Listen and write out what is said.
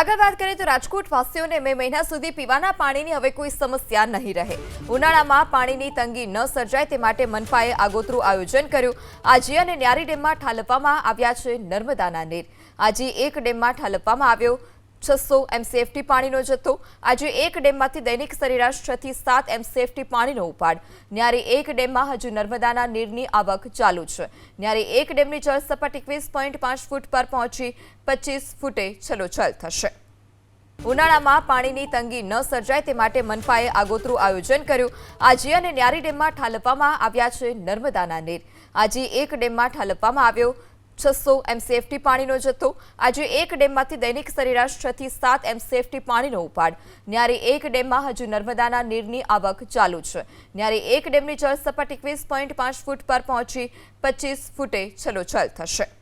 આગળ વાત કરીએ તો રાજકોટ વાસીઓને મે મહિના સુધી પીવાના પાણીની હવે કોઈ સમસ્યા નહીં રહે. ઉનાળામાં પાણીની તંગી ન સર્જાય તે માટે મનપાએ આગોતરું આયોજન કર્યું. આજે અને ન્યારી ડેમમાં ઠાલવવામાં આવ્યા છે નર્મદાના નીર. આજે એક ડેમમાં ઠાલવવામાં આવ્યો. છસો એમસીએફટી પાણીનો જથ્થો. આજે એક ડેમમાંથી દૈનિક સરેરાશ છ થી સાત એમસીએફટી પાણીનો ઉપાડ. ન્યારે એક ડેમમાં હજુ નર્મદાના નીરની આવક ચાલુ છે. ન્યારે એક ડેમની જળ સપાટી એકવીસ પોઈન્ટ પાંચ ફૂટ પર પહોંચી પચીસ ફૂટે છલોછલ થશે. ઉનાળામાં પાણીની તંગી ન સર્જાય તે માટે મનપાએ આગોતરું આયોજન કર્યું. આજે અને ન્યારી ડેમમાં ઠાલવવામાં આવ્યા છે નર્મદાના નીર. આજે એક ડેમમાં ઠાલવવામાં આવ્યો છસો એમસીએફટી પાણીનો જથ્થો. આજે એક ડેમમાંથી દૈનિક સરેરાશ છ થી સાત એમસીએફટી પાણીનો ઉપાડ. ન્યારે એક ડેમમાં હજુ નર્મદાના નીરની આવક ચાલુ છે. ન્યારે એક ડેમની જળ સપાટી એકવીસ પોઈન્ટ પાંચ ફૂટ પર પહોંચી પચીસ ફૂટે છલોછલ થશે.